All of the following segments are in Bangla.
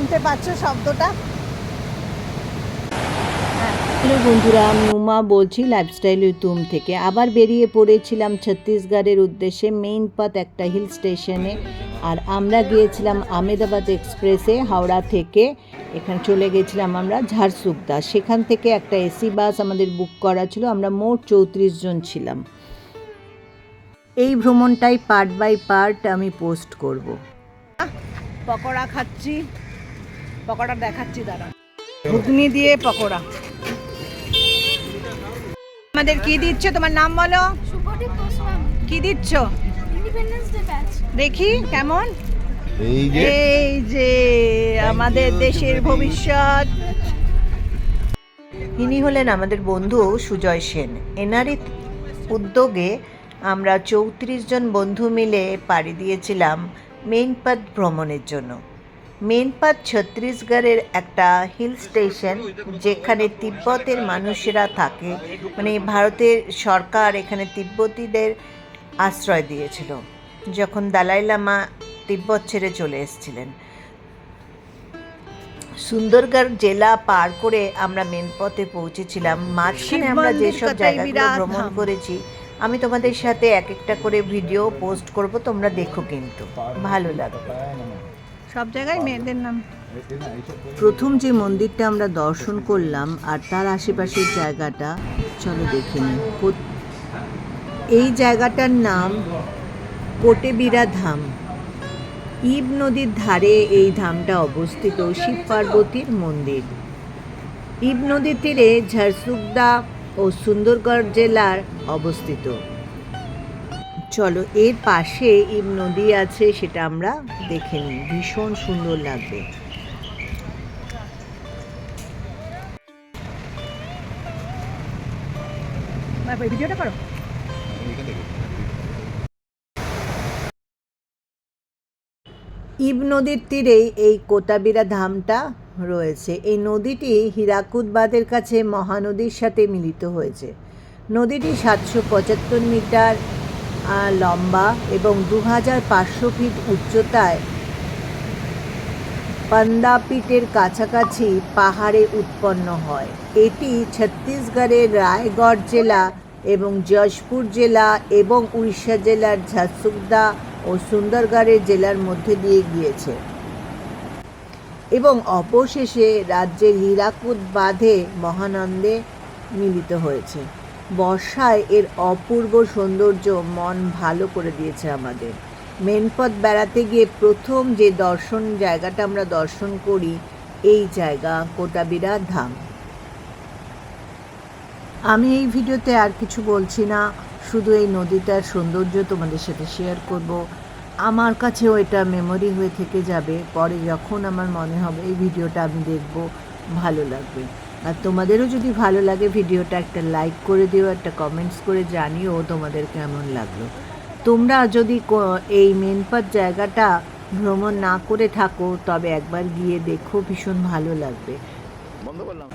শুনতে পাচ্ছ শব্দটা? হ্যালো বন্ধুরা আমি উমা বলছি লাইফস্টাইল তুম থেকে। আবার বেরিয়ে পড়েছিলাম ছত্তিশগড়ের উদ্দেশ্যে মেইন পথ একটা হিল স্টেশনে আর আমরা গিয়েছিলাম আমেদাবাদ এক্সপ্রেসে হাওড়া থেকে। এখানে চলে গেছিলাম আমরা ঝাড়সুগদা। সেখান থেকে একটা এসি বাস আমাদের বুক করা ছিল আমরা মোট চৌত্রিশ জন ছিলাম। এই ভ্রমণটাই পার্ট বাই পার্ট আমি পোস্ট করব। পকোড়া খাচ্ছি। পকোড়া দেখাচ্ছি দাঁড়া। ঘুগনি দিয়ে পকোড়া। আমাদের কি দিচ্ছ? তোমার নাম বলো। কি দিচ্ছ? ইন্ডিপেন্ডেন্স ডে ব্যাচ দেখি কেমন? এই যে। আমাদের দেশের ভবিষ্যৎ। ইনি হলেন আমাদের বন্ধু সুজয় সেন। এনারই উদ্যোগে আমরা চৌত্রিশ জন বন্ধু মিলে পাড়ি দিয়েছিলাম মেনপাত ভ্রমণের জন্য। মেনপাত ছত্তিশগড়ের একটা হিল স্টেশন যেখানে তিব্বতের মানুষেরা থাকে। মানে ভারতের সরকার এখানে তিব্বতীদের আশ্রয় দিয়েছিল যখন দালাই লামা তিব্বত ছেড়ে চলে এসেছিলেন। সুন্দরগড় জেলা পার করে আমরা মেন পথে পৌঁছেছিলাম। মাঝখানে আমরা যেসব জায়গাগুলো ভ্রমণ করেছি আমি তোমাদের সাথে এক একটা করে ভিডিও পোস্ট করব তোমরা দেখো কিন্তু। ভালো লাগবে। সব জায়গায় মেয়েদের নাম। প্রথম যে মন্দিরটা আমরা দর্শন করলাম আর তার আশেপাশের জায়গাটা চলো দেখে নিই। এই জায়গাটার নাম কোটেবিরা ধাম। ইব নদীর ধারে এই ধামটা অবস্থিত শিব পার্বতীর মন্দির। ইব নদীর তীরে ঝারসুগদা ও সুন্দরগড় জেলার অবস্থিত। চলো এর পাশে ইব নদী আছে সেটা আমরা দেখে নিই। ভীষণ সুন্দর লাগবে। ভিডিওটা করো। ইব নদীর তীরেই এই কোটাবিরা ধামটা রয়েছে। এই নদীটি হীরাকুদ বাঁধের কাছে মহানদীর সাথে মিলিত হয়েছে। নদীটি সাতশো পঁচাত্তর মিটার লম্বা এবং দু হাজার পাঁচশো ফিট উচ্চতায় পান্দাপিটের কাছাকাছি পাহাড়ে উৎপন্ন হয়। এটি ছত্তিশগড়ের রায়গড় জেলা এবং যশপুর জেলা এবং উড়িষ্যা জেলার ঝারসুগদা ও সুন্দরগড়ের জেলার মধ্যে দিয়ে গিয়েছে। এবং অবশেষে রাজ্যের হীরাকুদ বাঁধে মহানন্দে মিলিত হয়েছে। বর্ষায় এর অপূর্ব সৌন্দর্য মন ভালো করে দিয়েছে আমাদের। মেনপথ বেড়াতে গিয়ে প্রথম যে দর্শন জায়গাটা আমরা দর্শন করি, এই জায়গা, কোটাবিরা ধাম। আমি এই ভিডিওতে আর কিছু বলছি না, শুধু এই নদীটার সৌন্দর্য তোমাদের সাথে শেয়ার করব। আমার কাছেও এটা মেমোরি হয়ে থেকে যাবে, পরে যখন আমার মনে হবে এই ভিডিওটা আমি দেখব, ভালো লাগবে। আর তোমাদেরও যদি ভালো লাগে ভিডিওটা একটা লাইক করে দিও, একটা কমেন্টস করে জানিও তোমাদের কেমন লাগল। তোমরা যদি এই মেনপাত জায়গাটা ভ্রমণ না করে থাকো, তবে একবার গিয়ে দেখো, ভীষণ ভালো লাগবে। বন্ধ করলাম।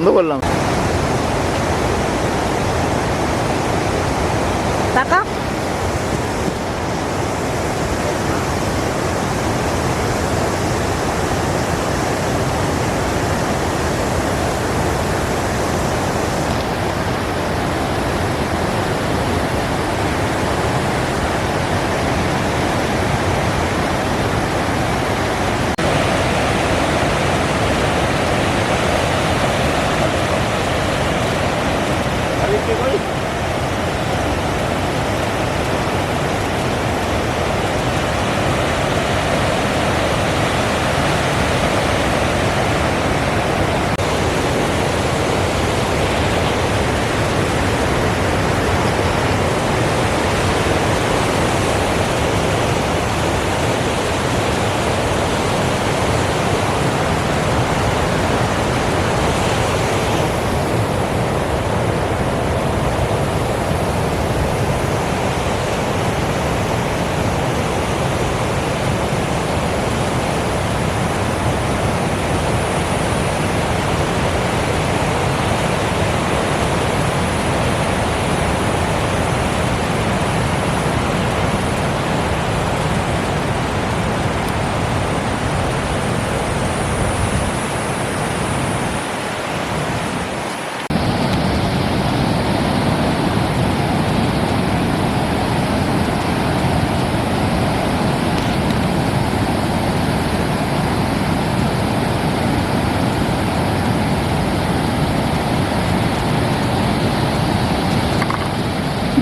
বন্ধ করলাম টাকা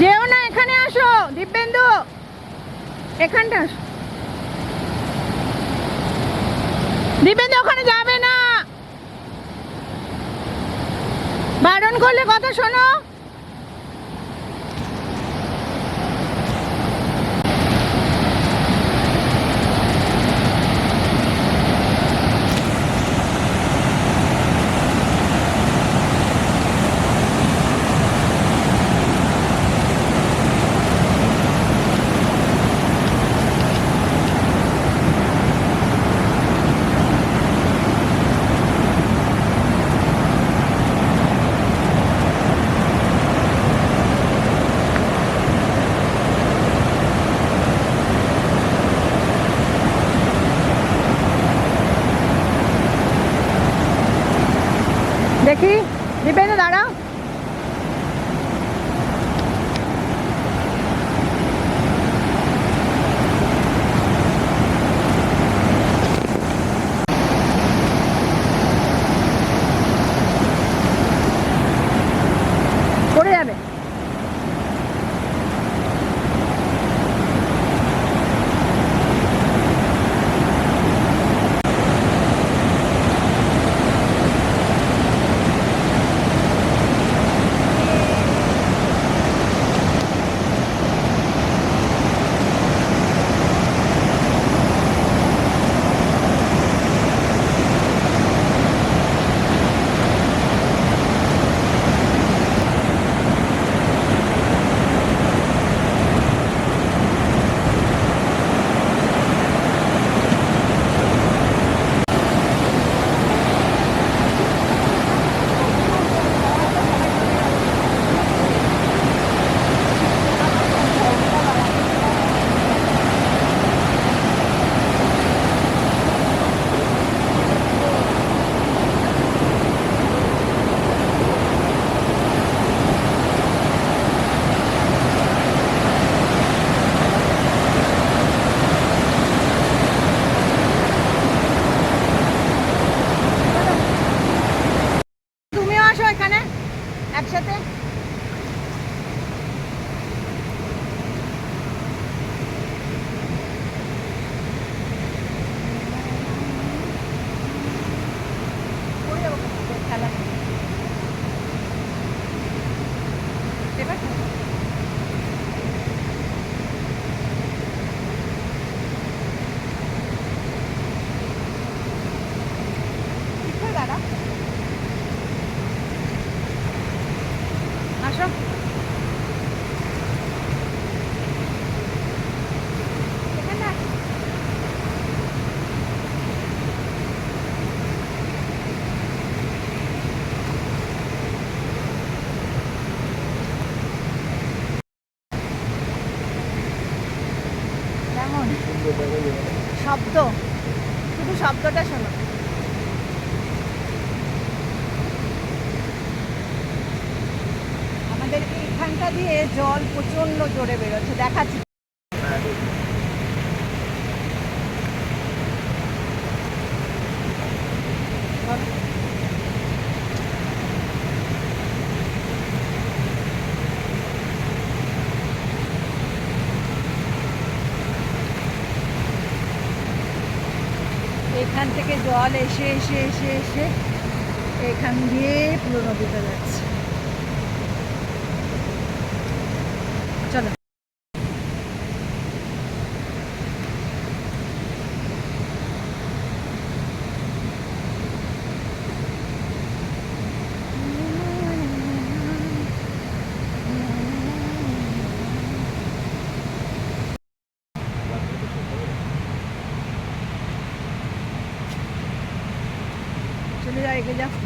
যেও না এখানে দিব্যেন্দু এখানটা দীপেন্দু ওখানে যাবে না। বারণ করলে কথা শোনো। দেখি দিবে না দাঁড়া বাই জল প্রচণ্ড জোরে বেরোচ্ছে, দেখাচ্ছি। এখান থেকে জল এসে এসে এসে এসে এখান দিয়ে পুরো নদীটা যাচ্ছে। saygıyla.